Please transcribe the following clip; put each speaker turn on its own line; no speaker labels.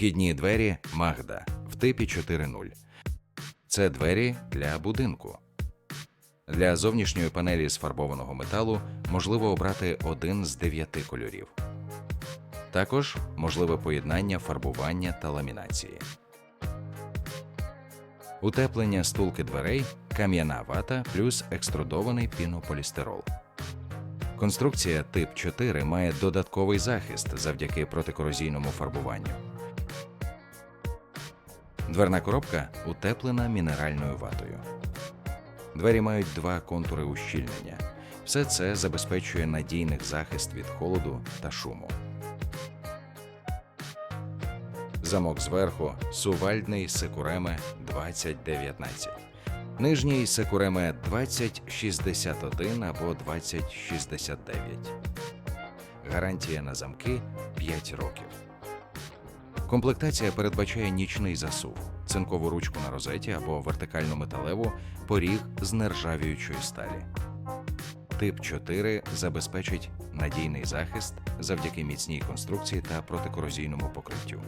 Вхідні двері Магда в типі 4.0. Це двері для будинку. Для зовнішньої панелі з фарбованого металу можливо обрати один з дев'яти кольорів. Також можливе поєднання фарбування та ламінації. Утеплення стулки дверей, кам'яна вата плюс екструдований пінополістирол. Конструкція тип 4 має додатковий захист завдяки протикорозійному фарбуванню. Дверна коробка утеплена мінеральною ватою. Двері мають два контури ущільнення. Все це забезпечує надійний захист від холоду та шуму. Замок зверху сувальдний секуреме 2019. Нижній секуреме 2061 або 2069. Гарантія на замки 5 років. Комплектація передбачає нічний засув, цинкову ручку на розеті або вертикальну металеву поріг з нержавіючої сталі. Тип 4 забезпечить надійний захист завдяки міцній конструкції та протикорозійному покриттю.